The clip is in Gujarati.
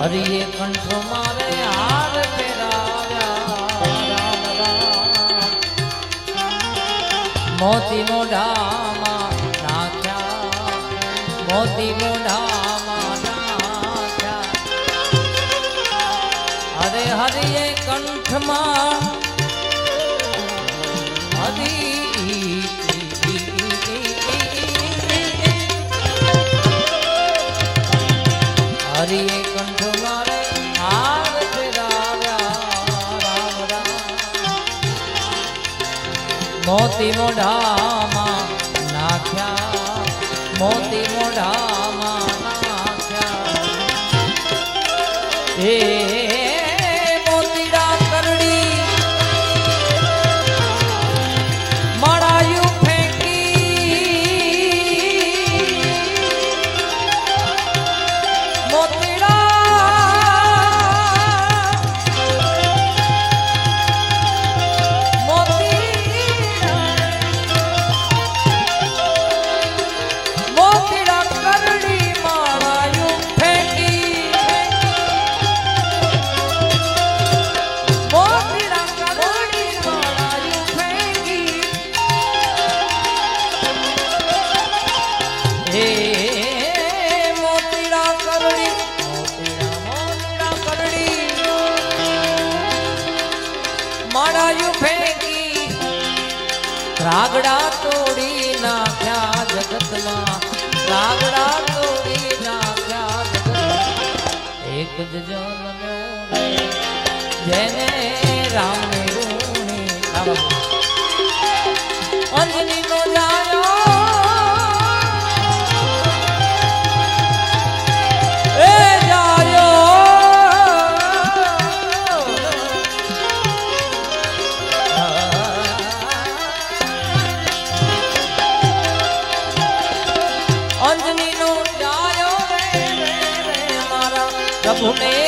હરિએ કંઠ મારે હાર મોતી મોઢામાં નાખ્યા. મોતી મોઢામાં નાખ્યા. હરે હરિએ કંઠમાં હરિએ કંઠ મારે હાર ફેરાવ્યા મોતી મોઢામાં નાખ્યા મોતી મોઢામાં નાખ્યા. હે રાગડા તોડી નાખ્યા જગતમાં, રાગડા તોડી નાખ્યા જગતમાં. એક જ જન્મ્યો જેને રામ અંજની નો જાયો sabonete